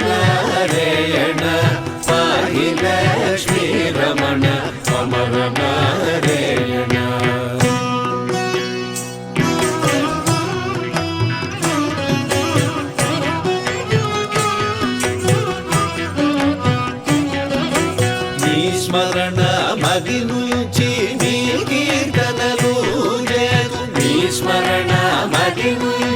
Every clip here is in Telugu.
నారాయణ సాయి లక్ష్మీ రమణ అమర నారాయణ స్మరణ మది నుంచి మీ కీర్తనలు మీ స్మరణ మది నుంచి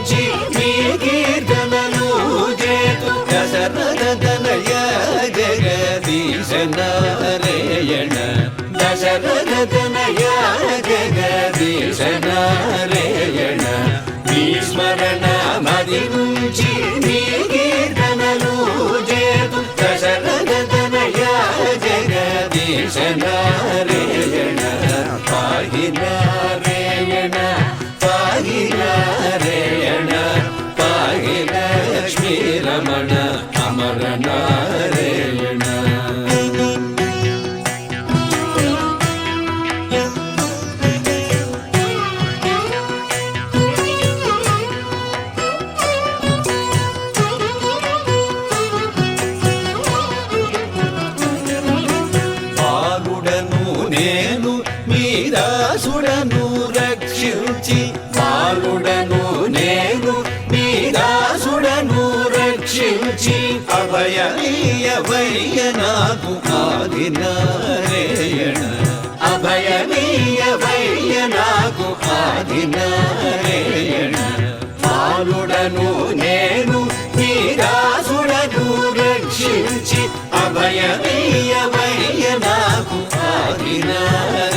Enough. నేను మీ దాసుడను రక్షించి బాలుడను నేను మీ దాసుడను రక్షించి అభయనీయవయ్య నాకు ఆదినారేణ ఆదినారేయణ. వైయ నాకు ఆదినారేణ బాలుడను నేను మీ దాసుడను రక్షించి అభయనీయవ Yeah.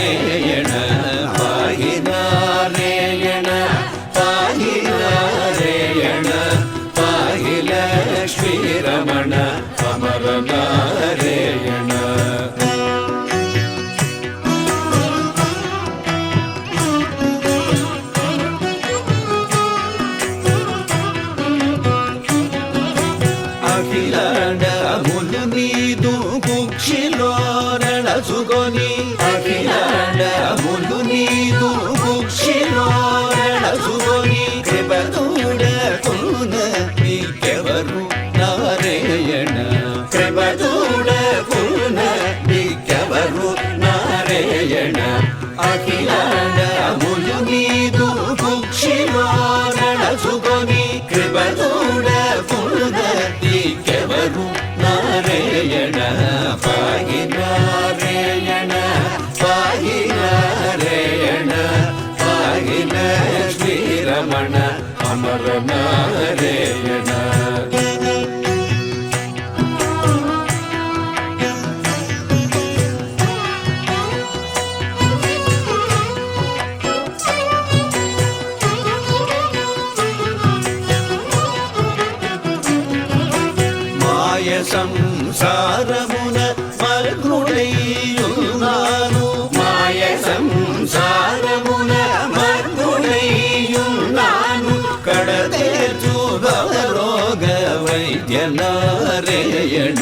അമരനാരേണ മായ സംസാരമുന മൽകുടയോ ധ്യനാരയണ